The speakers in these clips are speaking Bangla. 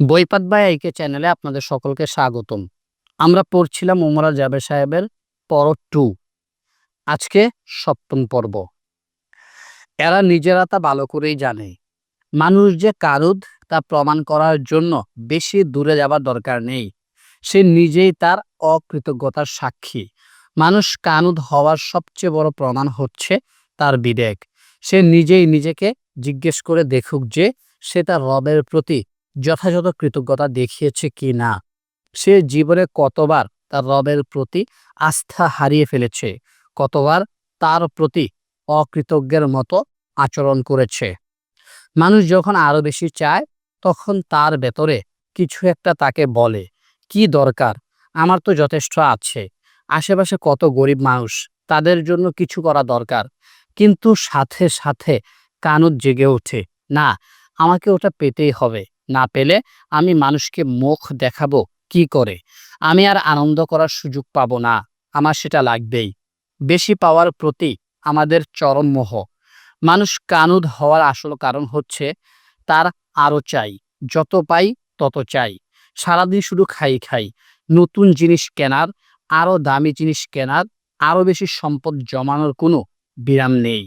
বইপাত বাই আইকে চ্যানেলে আপনাদের সকলকে স্বাগতম। আমরা পড়ছিলাম উমরা জাবের সাহেবের পর টু। আজকে সপ্তম পর্ব। এরা নিজেরা তা ভালো করেই জানে। মানুষ যে কারুদ তা প্রমাণ করার জন্য বেশি দূরে যাবার দরকার নেই। সে নিজেই তার অকৃতজ্ঞতার সাক্ষী। মানুষ কানুদ হওয়ার সবচেয়ে বড় প্রমাণ হচ্ছে তার বিবেক। সে নিজেই নিজেকে জিজ্ঞেস করে দেখুক যে সে তার রবের প্রতি যথাযথ কৃতজ্ঞতা দেখিয়েছে কি না? সে জীবনে কতবার তার রবের প্রতি আস্থা হারিয়ে ফেলেছে, কতবার তার প্রতি অকৃতজ্ঞের মতো আচরণ করেছে। মানুষ যখন আরও বেশি চায়, তখন তার ভেতরে কিছু একটা তাকে বলে, কি দরকার? আমার তো যথেষ্ট আছে। আশেপাশে কত গরিব মানুষ, তাদের জন্য কিছু করা দরকার। কিন্তু সাথে সাথে কানুদ জেগে ওঠে, না, আমাকে ওটা পেতেই হবে। না পেলে আমি মানুষকে মুখ দেখাবো কি করে? আমি আর আনন্দ করার সুযোগ পাবো না। আমার সেটা লাগবেই। বেশি পাওয়ার প্রতি আমাদের চরম মোহ। মানুষ কানুদ হওয়ার আসল কারণ হচ্ছে তার আরও চাই। যত পাই তত চাই। সারাদিন শুধু খাই খাই। নতুন জিনিস কেনার, আরও দামি জিনিস কেনার, আরও বেশি সম্পদ জমানোর কোনো বিরাম নেই।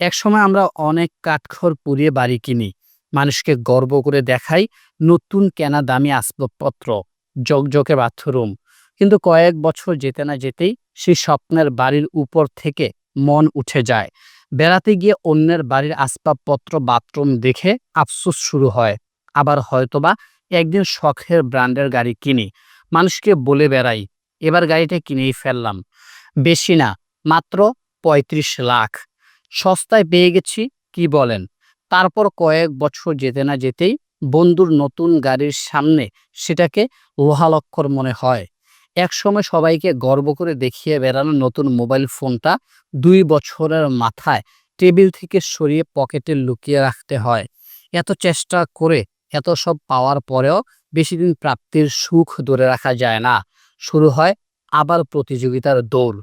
একসময় আমরা অনেক কাঠখড় পুড়িয়ে বাড়ি কিনি। মানুষকে গর্ব করে দেখাই নতুন কেনা দামি আসবাবপত্র, জকজকে বাথরুম। কিন্তু কয়েক বছর যেতে না যেতেই সেই স্বপ্নের বাড়ির উপর থেকে মন উঠে যায়। বেড়াতে গিয়ে অন্যের বাড়ির আসবাবপত্র বাথরুম দেখে আফসোস শুরু হয়। আবার হয়তোবা একদিন শখের ব্র্যান্ডের গাড়ি কিনি। মানুষকে বলে বেড়াই, এবার গাড়িটা কিনেই ফেললাম। বেশি না, মাত্র ৩৫ লাখ। সস্তায় পেয়ে গেছি, কি বলেন? তারপর কয়েক বছর যেতে না যেতেই বন্ধুর নতুন গাড়ির সামনে সেটাকে লোহালক্ষর মনে হয়। একসময় সবাইকে গর্ব করে দেখিয়ে বেড়ানো নতুন মোবাইল ফোনটা দুই বছরের মাথায় টেবিল থেকে সরিয়ে পকেটে লুকিয়ে রাখতে হয়। এত চেষ্টা করে এত সব পাওয়ার পরেও বেশি দিন প্রাপ্তির সুখ ধরে রাখা যায় না। শুরু হয় আবার প্রতিযোগিতার দৌড়।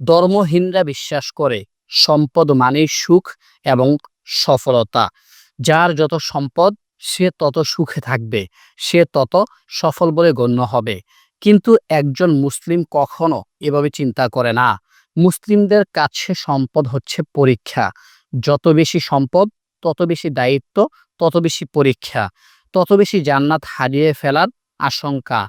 ধর্মহীনরা বিশ্বাস করে, সম্পদ মানেই সুখ এবং সফলতা। যার যত সম্পদ, সে তত সুখে থাকবে। সে তত সফল বলে গণ্য হবে। কিন্তু একজন মুসলিম কখনো এভাবে চিন্তা করে না। মুসলিমদের কাছে সম্পদ হচ্ছে পরীক্ষা। যত বেশি সম্পদ, তত বেশি দায়িত্ব, তত বেশি পরীক্ষা। তত বেশি জান্নাত হারিয়ে ফেলার আশঙ্কা।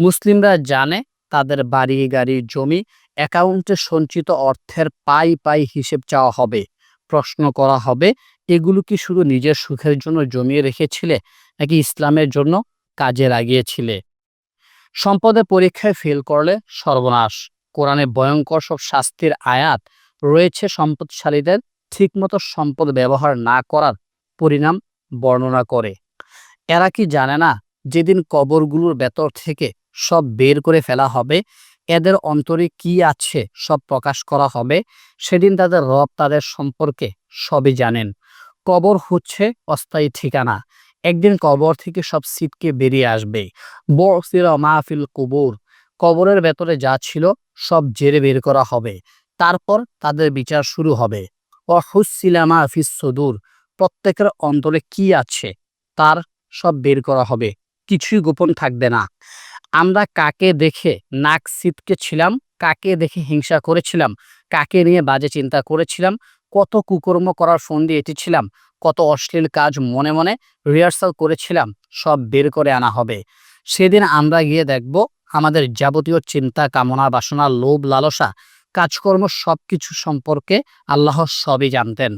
মুসলিমরা জানে তাদের বাড়ি, গাড়ি, জমি, অ্যাকাউন্টে সঞ্চিত অর্থের পাই পাই হিসেব চাওয়া হবে। প্রশ্ন করা হবে, এগুলো কি শুধু নিজের সুখের জন্য জমিয়ে রেখেছিলে নাকি ইসলামের জন্য কাজে লাগিয়েছিলে? সম্পদের পরীক্ষায় ফেল করলে সর্বনাশ। কোরআনে ভয়ঙ্কর সব শাস্তির আয়াত রয়েছে সম্পদশালীদের ঠিকমতো সম্পদ ব্যবহার না করার পরিণাম বর্ণনা করে। এরা কি জানে না, যেদিন কবরগুলোর ভেতর থেকে সব বের করে ফেলা হবে এদের অন্তরে কি আছে সব প্রকাশ করা হবে, সেদিন তাদের রব তাদের সম্পর্কে সবই জানেন। কবর হচ্ছে অস্থায়ী ঠিকানা। একদিন কবর থেকে সব সিটকে বেরিয়ে আসবে। বসিরা মাহফিল কবর। কবরের ভেতরে যা ছিল সব জেরে বের করা হবে। তারপর তাদের বিচার শুরু হবে। অহুসিলা মাহফিস সদুর। প্রত্যেকের অন্তরে কি আছে তার সব বের করা হবে। কিছুই গোপন থাকবে না। আমরা কাকে দেখে নাক ছিলাম কাকে দেখে হিংসা করেছিলাম, কাকে নিয়ে বাজে চিন্তা করেছিলাম, কত কুকর্ম করার ফোন দিয়ে এটেছিলাম কত অশ্লীল কাজ মনে মনে রিহার্সাল করেছিলাম, সব বের করে আনা হবে। সেদিন আমরা গিয়ে দেখব আমাদের যাবতীয় চিন্তা, কামনা, বাসনা, লোভ, লালসা, কাজকর্ম সব কিছু সম্পর্কে আল্লাহ সবই জানতেন।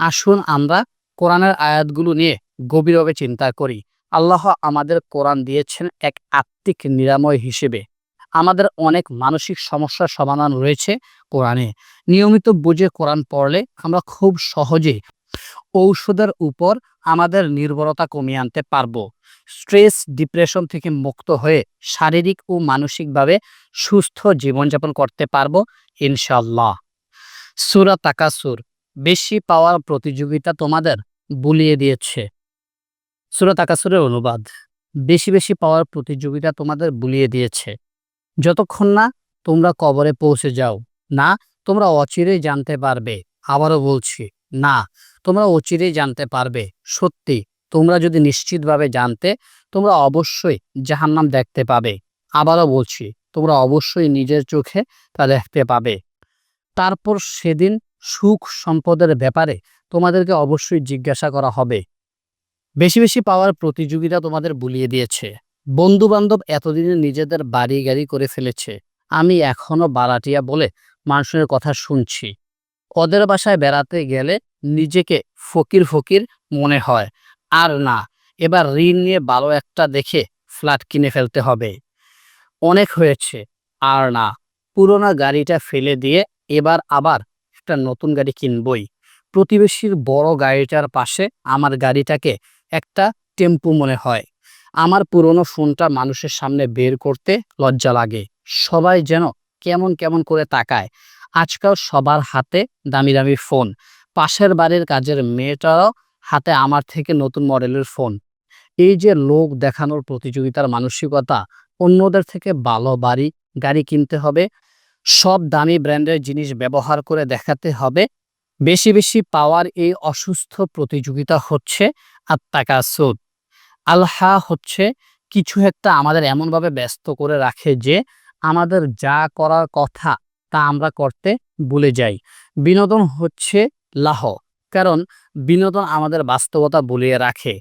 আসুন আমরা কোরআনের আয়াতগুলো নিয়ে গভীরভাবে চিন্তা করি। আল্লাহ আমাদের কোরআন দিয়েছেন এক আত্মিক নিরাময় হিসেবে। আমাদের অনেক মানসিক সমস্যার সমাধান রয়েছে কোরআনে। নিয়মিত বুঝে কোরআন পড়লে আমরা খুব সহজে ঔষধের উপর আমাদের নির্ভরতা কমিয়ে আনতে পারব। স্ট্রেস, ডিপ্রেশন থেকে মুক্ত হয়ে শারীরিক ও মানসিকভাবে সুস্থ জীবনযাপন করতে পারব ইনশাল্লাহ সুরা তাকাসুর, বেশি পাওয়ার প্রতিযোগিতা তোমাদের বুলিয়ে দিয়েছে। সুরা তাকাসুরের অনুবাদ, বেশি বেশি পাওয়ার প্রতিযোগিতা তোমাদের বুলিয়ে দিয়েছে। যতক্ষণ না তোমরা কবরে পৌঁছে যাও, না, তোমরা অচিরেই জানতে পারবে, আবারও বলছি, না, তোমরা অচিরেই জানতে পারবে, সত্যি, তোমরা যদি নিশ্চিতভাবে জানতে, তোমরা অবশ্যই জাহান্নাম দেখতে পাবে, আবারও বলছি, তোমরা অবশ্যই নিজের চোখে তা দেখতে পাবে। তারপর সেদিন সুখ সম্পদের ব্যাপারে তোমাদেরকে অবশ্যই জিজ্ঞাসা করা হবে। বেশি বেশি পাওয়ার প্রতিযোগিতা তোমাদের বুলিয়ে দিয়েছে। বন্ধু বান্ধব এতদিনে নিজেদের বাড়ি গাড়ি করে ফেলেছে। আমি এখনও বারাটিয়া বলে মানুষের কথা শুনছি। ওদের বাসায় বেড়াতে গেলে নিজেকে ফকির ফকির মনে হয়। আর না, এবার ঋণ নিয়ে ভালো একটা দেখে ফ্ল্যাট কিনে ফেলতে হবে। অনেক হয়েছে। আর না, পুরোনো গাড়িটা ফেলে দিয়ে এবার আবার একটা নতুন গাড়ি কিনবই। প্রতিবেশীর বড় গাড়িটার পাশে আমার গাড়িটাকে একটা টেম্পু মনে হয়। আমার পুরনো ফোনটা মানুষের সামনে বের করতে লজ্জা লাগে। সবাই যেন কেমন কেমন করে তাকায়। আজকাল সবার হাতে দামি দামি ফোন। পাশের বাড়ির কাজের মেয়েটারও হাতে আমার থেকে নতুন মডেলের ফোন। এই যে লোক দেখানোর প্রতিযোগিতার মানসিকতা, অন্যদের থেকে ভালো বাড়ি, গাড়ি কিনতে হবে, সব দামি ব্র্যান্ডের জিনিস ব্যবহার করে দেখাতে হবে বেশি বেশি পাওয়ার এই অসুস্থ প্রতিযোগিতা হচ্ছে আত্মাকা সুদ আলহা হচ্ছে কিছু একটা আমাদের এমনভাবে ব্যস্ত করে রাখে যে আমাদের যা করার কথা তা আমরা করতে ভুলে যাই। বিনোদন হচ্ছে লাহ, কারণ বিনোদন আমাদের বাস্তবতা বলিয়ে রাখে।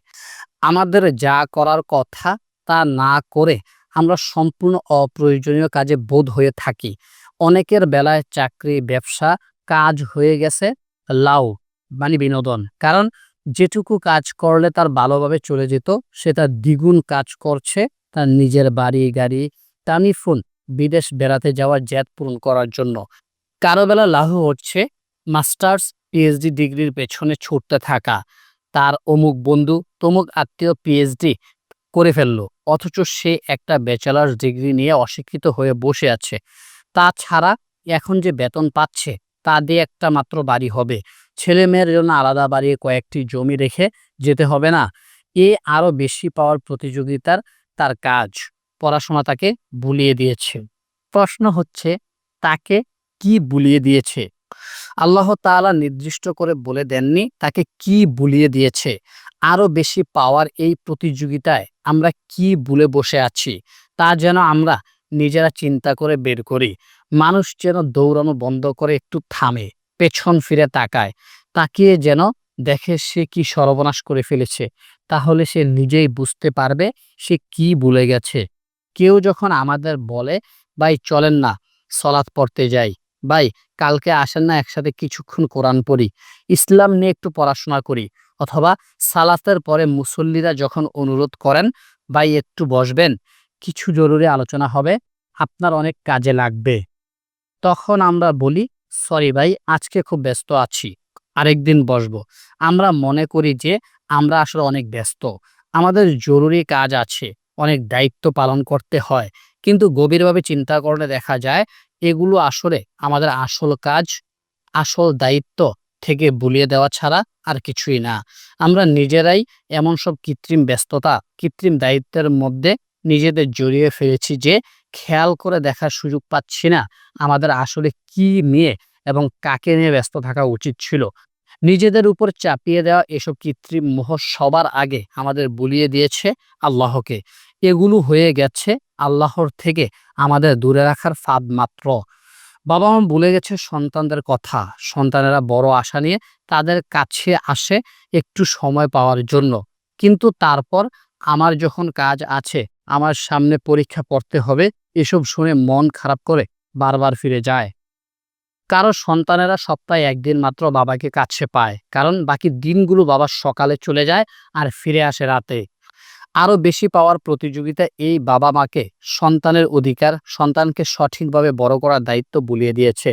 আমাদের যা করার কথা তা না করে আমরা সম্পূর্ণ অপ্রয়োজনীয় কাজে বোধ হয়ে থাকি। অনেকের বেলায় চাকরি, ব্যবসা, কাজ হয়ে গেছে লাউ মানে বিনোদন। কারণ যেটুকু কাজ করলে তার ভালোভাবে চলে যেত সেটা দ্বিগুণ কাজ করছে তার নিজের বাড়ি, গাড়ি, টানি, ফোন, বিদেশ বেড়াতে যাওয়ার জ্যাদ পূরণ করার জন্য। কারও বেলা লাহু হচ্ছে মাস্টার্স পিএইচডি ডিগ্রির পেছনে ছুটতে থাকা। তার অমুক বন্ধু, তমুক আত্মীয় পিএইচডি করে ফেলল, অথচ সে একটা ব্যাচেলার্স ডিগ্রি নিয়ে অশিক্ষিত হয়ে বসে আছে। তাছাড়া এখন যে বেতন পাচ্ছে তা দিয়ে একটা মাত্র বাড়ি হবে। ছেলে মেয়ের জন্য আলাদা বাড়ি, কয়েকটি জমি রেখে যেতে হবে না। এ আরও বেশি পাওয়ার প্রতিযোগিতার তার কাজ। পড়াশোনা তাকে বুলিয়ে দিয়েছে। প্রশ্ন হচ্ছে, তাকে কি বুলিয়ে দিয়েছে? আল্লাহ তাআলা নির্দিষ্ট করে বলে দেননি, তাকে কি বুলিয়ে দিয়েছে? আরও বেশি পাওয়ার এই প্রতিযোগিতায় আমরা কি ভুলে বসে আছি? তা যেন আমরা নিজেরা চিন্তা করে বের করি। মানুষ যেন দৌড়ানো বন্ধ করে একটু থামে, পেছন ফিরে তাকায়, তাকিয়ে যেন দেখে সে কি সর্বনাশ করে ফেলেছে। তাহলে সে নিজেই বুঝতে পারবে সে কি ভুলে গেছে। কেউ যখন আমাদের বলে, ভাই, চলেন না, সলাৎ পড়তে যাই। ভাই, কালকে আসেন না, একসাথে কিছুক্ষণ কোরআন পড়ি, ইসলাম নিয়ে একটু পড়াশোনা করি। অথবা সালাতের পরে মুসল্লিরা যখন অনুরোধ করেন, ভাই, একটু বসবেন, কিছু জরুরি আলোচনা হবে, আপনার অনেক কাজে লাগবে। তখন আমরা বলি, সরি ভাই, আজকে খুব ব্যস্ত আছি, আরেকদিন বসবো। আমরা মনে করি যে, আমরা আসলে অনেক ব্যস্ত। আমাদের জরুরি কাজ আছে, অনেক দায়িত্ব পালন করতে হয়। কিন্তু গভীরভাবে চিন্তা করলে দেখা যায়, এগুলো আসলে আমাদের আসল কাজ, আসল দায়িত্ব থেকে বুলিয়ে দেওয়া ছাড়া আর কিছুই না। আমরা নিজেরাই এমন সব কৃত্রিম ব্যস্ততা, কৃত্রিম দায়িত্বের মধ্যে নিজেদের জড়িয়ে ফেলেছি যে খেয়াল করে দেখার সুযোগ পাচ্ছি না আমাদের আসলে কি নিয়ে এবং কাকে নিয়ে ব্যস্ত থাকা উচিত ছিল। নিজেদের উপর চাপিয়ে দেওয়া এসব কৃত্রিম মোহ সবার আগে আমাদের বুলিয়ে দিয়েছে আল্লাহকে। এগুলো হয়ে গেছে আল্লাহর থেকে আমাদের দূরে রাখার ফাঁদ মাত্র। বাবা মা ভুলে গেছে সন্তানদের কথা। সন্তানেরা বড় আশা নিয়ে তাদের কাছে আসে একটু সময় পাওয়ার জন্য। কিন্তু তারপর আমার যখন কাজ আছে, আমার সামনে পরীক্ষা পড়তে হবে এসব শুনে মন খারাপ করে বারবার ফিরে যায়। কারও সন্তানেরা সপ্তাহে একদিন মাত্র বাবাকে কাছে পায়, কারণ বাকি দিনগুলো বাবা সকালে চলে যায় আর ফিরে আসে রাতে। আরও বেশি পাওয়ার প্রতিযোগিতা এই বাবা মাকে সন্তানের অধিকার, সন্তানকে সঠিকভাবে বড় করার দায়িত্ব বুলিয়ে দিয়েছে।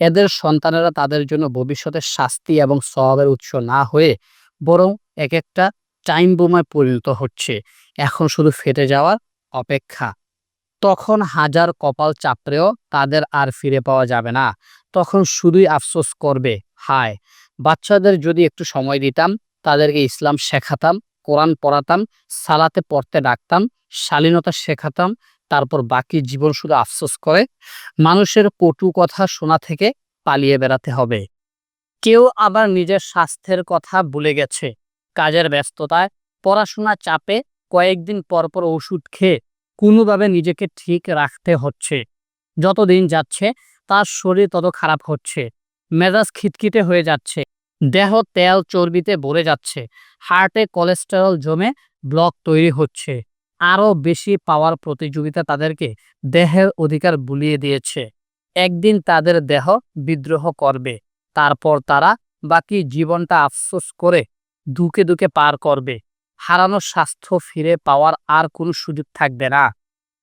এদের সন্তানেরা তাদের জন্য ভবিষ্যতের শাস্তি এবং স্বভাবের উৎস না হয়ে বরং এক একটা টাইম বোমায় পরিণত হচ্ছে। এখন শুধু ফেটে যাওয়ার অপেক্ষা। তখন হাজার কপাল চাপড়েও তাদের আর ফিরে পাওয়া যাবে না। তখন শুধুই আফসোস করবে, হায়, বাচ্চাদের যদি একটু সময় দিতাম, তাদেরকে ইসলাম শেখাতাম, কোরআন পড়াতাম, সালাতে পড়তে ডাকতাম, শালীনতা শেখাতাম, তারপর বাকি জীবন শুধু আফসোস করে, মানুষের কটু কথা শোনা থেকে পালিয়ে বেড়াতে হবে। কেউ আবার নিজের স্বাস্থ্যের কথা ভুলে গেছে। কাজের ব্যস্ততায়, পড়াশোনা চাপে কয়েকদিন পর পর ওষুধ খেয়ে কোনোভাবে নিজেকে ঠিক রাখতে হচ্ছে। যত দিন যাচ্ছে, তার শরীর তত খারাপ হচ্ছে। মেজাজ খিটখিটে হয়ে যাচ্ছে। দেহ তেল চর্বিতে ভরে যাচ্ছে। হার্টে কোলেস্টেরল জমে ব্লক তৈরি হচ্ছে। আরও বেশি পাওয়ার প্রতিযোগিতা তাদেরকে দেহের অধিকার বুলিয়ে দিয়েছে। একদিন তাদের দেহ বিদ্রোহ করবে। তারপর তারা বাকি জীবনটা আফসোস করে দুকে দুকে পার করবে। হারানো স্বাস্থ্য ফিরে পাওয়ার আর কোনো সুযোগ থাকবে না।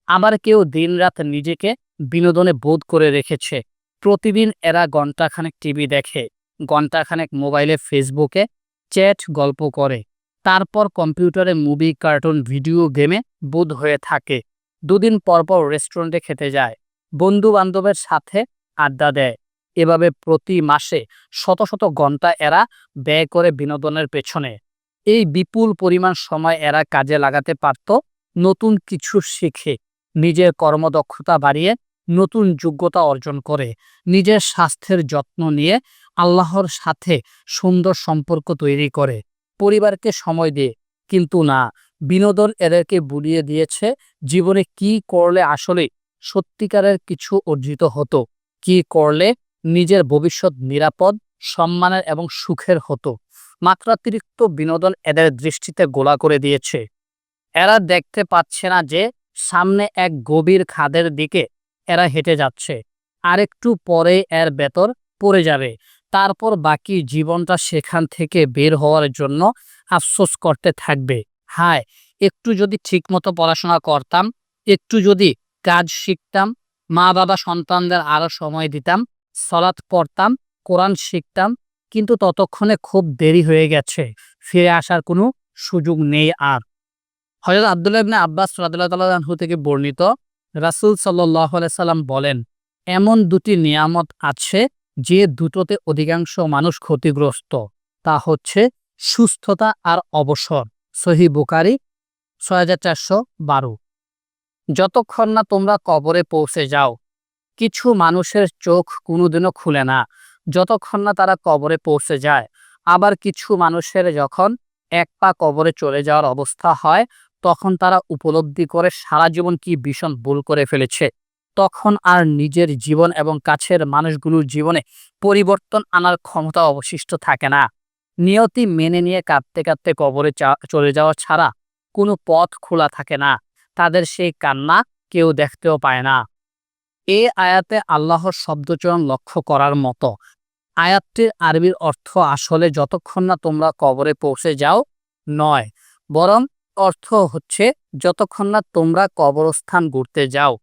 আবার কেউ দিনরাত নিজেকে বিনোদনে বোধ করে রেখেছে। প্রতিদিন এরা ঘণ্টাখানেক টিভি দেখে, ঘণ্টাখানেক মোবাইলে ফেসবুকে চ্যাট গল্প করে। তারপর কম্পিউটারে মুভি, কার্টুন, ভিডিও গেমে বোধ হয়ে থাকে। দুদিন পর পর রেস্টুরেন্টে খেতে যায়। বন্ধু বান্ধবের সাথে আড্ডা দেয়। এভাবে প্রতি মাসে শত শত ঘণ্টা এরা ব্যয় করে বিনোদনের পেছনে। এই বিপুল পরিমাণ সময় এরা কাজে লাগাতে পারত নতুন কিছু শিখে, নিজের কর্মদক্ষতা বাড়িয়ে, নতুন যোগ্যতা অর্জন করে, নিজের স্বাস্থ্যের যত্ন নিয়ে আল্লাহর সাথে সুন্দর সম্পর্ক তৈরি করে। পরিবারকে সময় দিয়ে কিন্তু না, বিনোদন এদেরকে বুলিয়ে দিয়েছে জীবনে কি করলে আসলে সত্যিকারের কিছু অর্জিত হতো, কি করলে নিজের ভবিষ্যৎ নিরাপদ, সম্মানের এবং সুখের হতো। মাত্রাতিরিক্ত বিনোদন এদের দৃষ্টিতে গোলা করে দিয়েছে। এরা দেখতে পাচ্ছে না যে, সামনে এক গভীর খাদের দিকে এরা হেঁটে যাচ্ছে। আরেকটু পরে এর বেতর পড়ে যাবে। তারপর বাকি জীবনটা সেখান থেকে বের হওয়ার জন্য আফসোস করতে থাকবে। হায়, একটু যদি ঠিকমতো পড়াশোনা করতাম, একটু যদি কাজ শিখতাম মা বাবা সন্তানদের আরও সময় দিতাম সলাৎ পড়তাম, কোরআন শিখতাম কিন্তু ততক্ষণে খুব দেরি হয়ে গেছে। ফিরে আসার কোনো সুযোগ নেই আর। হজরত আবদুল্লাহ ইবনে আব্বাস রাদিল্লাহ তাল্লাহু থেকে বর্ণিত রাসুল সাল্লাহ সাল্লাম বলেন, এমন দুটি নিয়ামত আছে যে দুটোতে অধিকাংশ মানুষ ক্ষতিগ্রস্ত। তা হচ্ছে সুস্থতা আর অবসর। সহি বুকারি ছয় হাজার চারশো বারো। যতক্ষণ না তোমরা কবরে পৌঁছে যাও, কিছু মানুষের চোখ কোনোদিনও খুলে না। যতক্ষণ না তারা কবরে পৌঁছে যায়, আবার কিছু মানুষের যখন এক পা কবরে চলে যাওয়ার অবস্থা হয়, তখন তারা উপলব্ধি করে সারা জীবন কি ভীষণ ভুল করে ফেলেছে। তখন আর নিজের জীবন এবং কাছের মানুষগুলোর জীবনে পরিবর্তন আনার ক্ষমতা অবশিষ্ট থাকে না। নিয়তি মেনে নিয়ে কাঁদতে কাঁদতে কবরে চলে যাওয়া ছাড়া কোনো পথ খোলা থাকে না। তাদের সেই কান্না কেউ দেখতেও পায় না। এ আয়াতে আল্লাহর শব্দচয়ন লক্ষ্য করার মতো। আয়াতটির আরবির অর্থ আসলে যতক্ষণ না তোমরা কবরে পৌঁছে যাও, নয়। বরং অর্থ হচ্ছে যতক্ষণ না তোমরা কবরস্থান ঘুরতে যাও।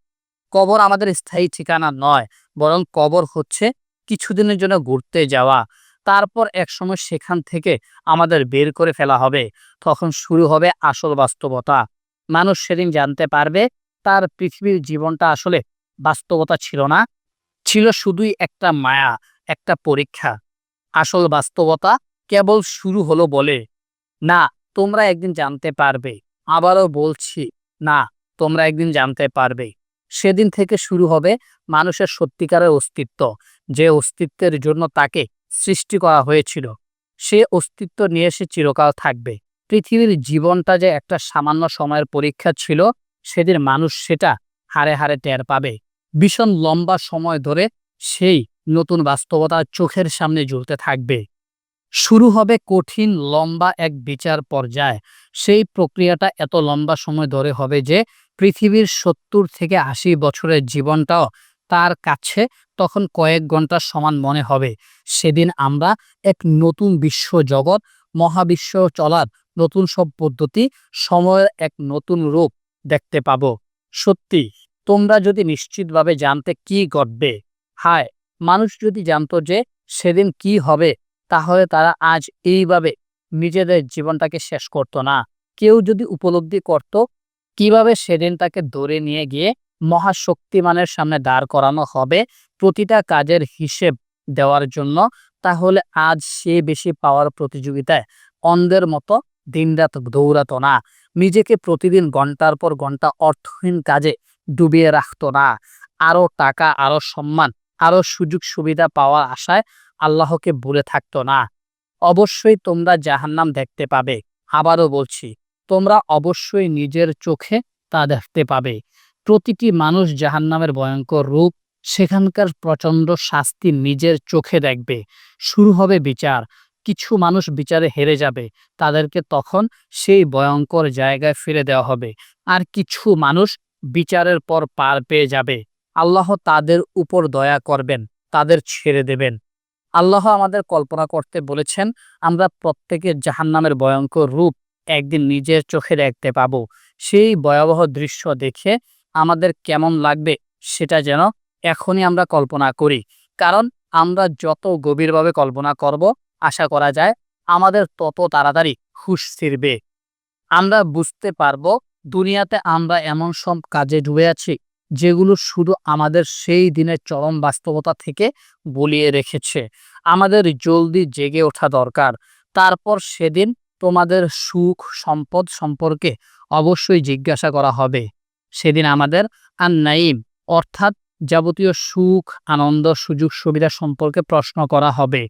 কবর আমাদের স্থায়ী ঠিকানা নয়, বরং কবর হচ্ছে কিছুদিনের জন্য ঘুরতে যাওয়া। তারপর একসময় সেখান থেকে আমাদের বের করে ফেলা হবে। তখন শুরু হবে আসল বাস্তবতা। মানুষ সেদিন জানতে পারবে, তার পৃথিবীর জীবনটা আসলে বাস্তবতা ছিল না। ছিল শুধুই একটা মায়া। একটা পরীক্ষা। আসল বাস্তবতা কেবল শুরু হলো বলে। না, তোমরা একদিন জানতে পারবে। আবারও বলছি, না, তোমরা একদিন জানতে পারবে। সেদিন থেকে শুরু হবে মানুষের সত্যিকারের অস্তিত্ব। যে অস্তিত্বের জন্য তাকে সৃষ্টি করা হয়েছিল, সে অস্তিত্ব নিয়ে সে চিরকাল থাকবে। পৃথিবীর জীবনটা যে একটা সামান্য সময়ের পরীক্ষা ছিল, সেদিন মানুষ সেটা হারে হারে টের পাবে। ভীষণ লম্বা সময় ধরে সেই নতুন বাস্তবতা চোখের সামনে জ্বলতে থাকবে। শুরু হবে কঠিন, লম্বা এক বিচার পর্যায়। সেই প্রক্রিয়াটা এত লম্বা সময় ধরে হবে যে, পৃথিবীর সত্তর থেকে আশি বছরের জীবনটাও তার কাছে তখন কয়েক ঘণ্টার সমান মনে হবে। সেদিন আমরা এক নতুন বিশ্ব জগৎ, মহাবিশ্ব চলার নতুন সব পদ্ধতি, সময়ের এক নতুন রূপ দেখতে পাব। সত্যি, তোমরা যদি নিশ্চিতভাবে জানতে কি ঘটবে? হায় মানুষ যদি জানতো যে সেদিন কি হবে, তাহলে তারা আজ এইভাবে নিজেদের জীবনটাকে শেষ করতো না। কেউ যদি উপলব্ধি করত কীভাবে সেদিন তাকে ধরে নিয়ে গিয়ে মহাশক্তিমানের সামনে দাঁড় করানো হবে প্রতিটা কাজের হিসেব দেওয়ার জন্য, তাহলে আজ সে বেশি পাওয়ার প্রতিযোগিতায় অন্ধের মতো দিনরাত দৌড়াত না। নিজেকে প্রতিদিন ঘণ্টার পর ঘণ্টা অর্থহীন কাজে ডুবিয়ে রাখত না। আরও টাকা আরও সম্মান আরও সুযোগ সুবিধা পাওয়ার আশায় আল্লাহকে ভুলে থাকতো না। অবশ্যই তোমরা জাহান্নাম দেখতে পাবে। আবারও বলছি, তোমরা অবশ্যই নিজের চোখে তা দেখতে পাবে। প্রতিটি মানুষ জাহান্নামের ভয়ঙ্কর রূপ, সেখানকার প্রচণ্ড শাস্তি নিজের চোখে দেখবে। শুরু হবে বিচার। কিছু মানুষ বিচারে হেরে যাবে। তাদেরকে তখন সেই ভয়ঙ্কর জায়গায় ফিরে দেওয়া হবে। আর কিছু মানুষ বিচারের পর পার পেয়ে যাবে। আল্লাহ তাদের উপর দয়া করবেন, তাদের ছেড়ে দেবেন। আল্লাহ আমাদের কল্পনা করতে বলেছেন, আমরা প্রত্যেকে জাহান্নামের ভয়ঙ্কর রূপ একদিন নিজের চোখে দেখতে পাব। সেই ভয়াবহ দৃশ্য দেখে আমাদের কেমন লাগবে সেটা যেন এখনই আমরা কল্পনা করি। কারণ আমরা যত গভীরভাবে কল্পনা করব, আশা করা যায় আমাদের তত তাড়াতাড়ি হুশ ফিরবে। আমরা বুঝতে পারব, দুনিয়াতে আমরা এমন সব কাজে ডুবে আছি যেগুলো শুধু আমাদের সেই দিনের চরম বাস্তবতা থেকে বলিয়ে রেখেছে। আমাদের জলদি জেগে ওঠা দরকার। তারপর সেদিন তোমাদের সুখ, সম্পদ সম্পর্কে অবশ্যই জিজ্ঞাসা করা হবে। সেদিন আমাদের আর নাইম অর্থাৎ যাবতীয় সুখ, আনন্দ সুযোগ সুবিধা সম্পর্কে প্রশ্ন করা হবে।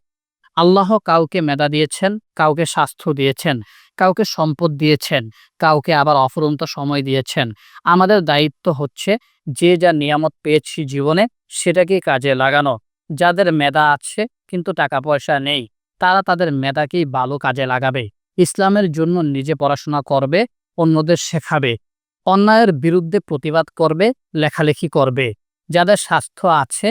আল্লাহ কাউকে মেধা দিয়েছেন, কাউকে স্বাস্থ্য দিয়েছেন, কাউকে সম্পদ দিয়েছেন, কাউকে আবার অফুরন্ত সময় দিয়েছেন। আমাদের দায়িত্ব হচ্ছে যে যা নিয়ামত পেয়েছি জীবনে সেটাকে কাজে লাগানো। যাদের মেধা আছে কিন্তু টাকা পয়সা নেই, তারা তাদের মেধাকেই ভালো কাজে লাগাবে। ইসলামের জন্য নিজে পড়াশোনা করবে, অন্যদের শেখাবে। অন্যায়ের বিরুদ্ধে প্রতিবাদ করবে, লেখালেখি করবে। যাদের স্বাস্থ্য আছে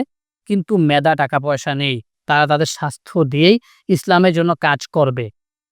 কিন্তু মেধা, টাকা পয়সা নেই তারা তাদের স্বাস্থ্য দিয়েই ইসলামের জন্য কাজ করবে।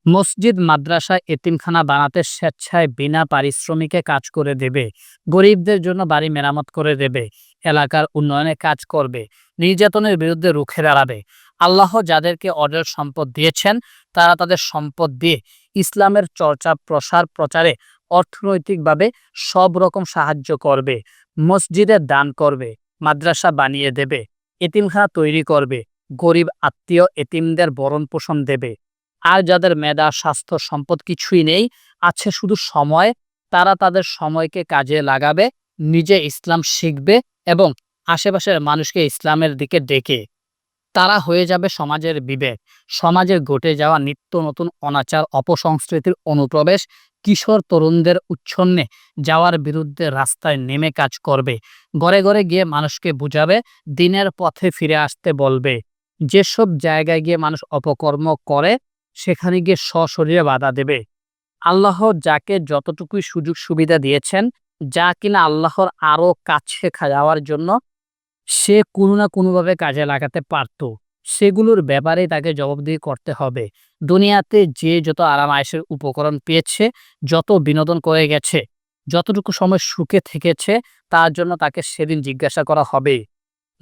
মসজিদ, মাদ্রাসা, এতিমখানা বানাতে স্বেচ্ছায় বিনা পারিশ্রমিকে কাজ করে দেবে। গরিবদের জন্য বাড়ি মেরামত করে দেবে। এলাকার উন্নয়নে কাজ করবে। নির্যাতনের বিরুদ্ধে রুখে দাঁড়াবে। আল্লাহ যাদেরকে অর্ডার সম্পদ দিয়েছেন, তারা তাদের সম্পদ দিয়ে ইসলামের চর্চা, প্রসার, প্রচারে অর্থনৈতিকভাবে সব রকম সাহায্য করবে। মসজিদে দান করবে, মাদ্রাসা বানিয়ে দেবে, এতিমখানা তৈরি করবে। গরিব আত্মীয় এতিমদের বরণ পোষণ দেবে। আর যাদের মেধা, স্বাস্থ্য, সম্পদ কিছুই নেই, আছে শুধু সময়, তারা তাদের সময়কে কাজে লাগাবে, নিজে ইসলাম শিখবে এবং আশেপাশের মানুষকে ইসলামের দিকে ডেকে। তারা হয়ে যাবে সমাজের বিবেক। সমাজের ঘটে যাওয়া নিত্য নতুন অনাচার, অপসংস্কৃতির অনুপ্রবেশ কিশোর তরুণদের উচ্ছন্নে যাওয়ার বিরুদ্ধে রাস্তায় নেমে কাজ করবে। ঘরে ঘরে গিয়ে মানুষকে বুঝাবে, দিনের পথে ফিরে আসতে বলবে। যেসব জায়গায় গিয়ে মানুষ অপকর্ম করে, সেখানে গিয়ে সশরীরে বাধা দেবে। আল্লাহ যাকে যতটুকুই সুযোগ সুবিধা দিয়েছেন, যা কিনা আল্লাহর আরও কাছে যাওয়ার জন্য, সে কোনো না কোনোভাবে কাজে লাগাতে পারত। সেগুলোর ব্যাপারে তাকে জবাবদিহি করতে হবে। দুনিয়াতে যে যত আরাম আয়েসের উপকরণ পেয়েছে, যত বিনোদন করে গেছে, যতটুকু সময় সুখে থেকেছে, তার জন্য তাকে সেদিন জিজ্ঞাসা করা হবে।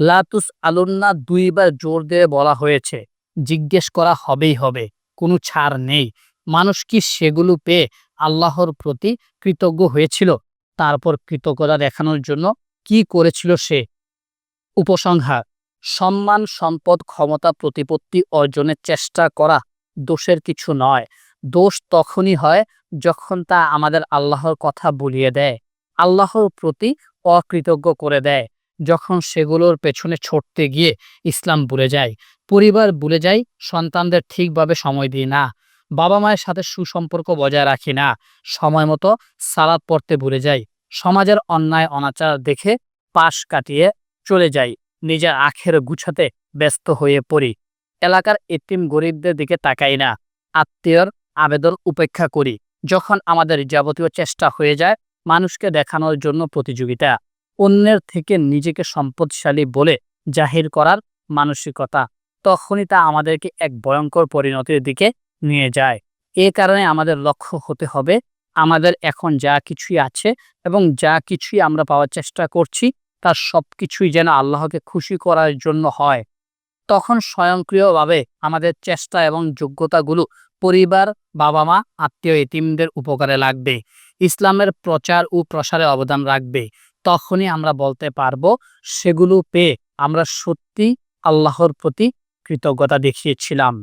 লাতুস আলুন্না দুইবার জোর দিয়ে বলা হয়েছে, জিজ্ঞেস করা হবেই হবে, কোনো ছাড় নেই। মানুষ কি সেগুলো পেয়ে আল্লাহর প্রতি কৃতজ্ঞ হয়েছিল? তারপর কৃতজ্ঞতা দেখানোর জন্য কি করেছিল সে? উপসংহার, সম্মান, সম্পদ, ক্ষমতা, প্রতিপত্তি অর্জনের চেষ্টা করা দোষের কিছু নয়। দোষ তখনই হয় যখন তা আমাদের আল্লাহর কথা বলিয়ে দেয়, আল্লাহর প্রতি অকৃতজ্ঞ করে দেয়। যখন সেগুলোর পেছনে ছড়তে গিয়ে ইসলাম ভুলে যায়, পরিবার ভুলে যায়, সন্তানদের ঠিকভাবে সময় দিই না, বাবা মায়ের সাথে সুসম্পর্ক বজায় রাখি না, সময় মতো সালাদ পড়তে ভুলে যাই, সমাজের অন্যায় অনাচার দেখে পাশ কাটিয়ে চলে যাই, নিজের আখের গুছাতে ব্যস্ত হয়ে পড়ি। এলাকার এতিম গরিবদের দিকে তাকাই না, আত্মীয়র আবেদন উপেক্ষা করি, যখন আমাদের যাবতীয় চেষ্টা হয়ে যায়, মানুষকে দেখানোর জন্য প্রতিযোগিতা। অন্যের থেকে নিজেকে সম্পদশালী বলে জাহির করার মানসিকতা তখনই তা আমাদেরকে এক ভয়ঙ্কর পরিণতির দিকে নিয়ে যায়। এ কারণে আমাদের লক্ষ্য হতে হবে আমাদের এখন যা কিছুই আছে এবং যা কিছুই আমরা পাওয়ার চেষ্টা করছি তার সব কিছুই যেন আল্লাহকে খুশি করার জন্য হয়। তখন স্বয়ংক্রিয়ভাবে আমাদের চেষ্টা এবং যোগ্যতাগুলো পরিবার বাবা মা আত্মীয় এতিমদের উপকারে লাগবে। ইসলামের প্রচার ও প্রসারে অবদান রাখবে। তখনই আমরা বলতে পারব সেগুলো পেয়ে আমরা সত্যি আল্লাহর প্রতি কৃতজ্ঞতা দেখিয়েছিলাম।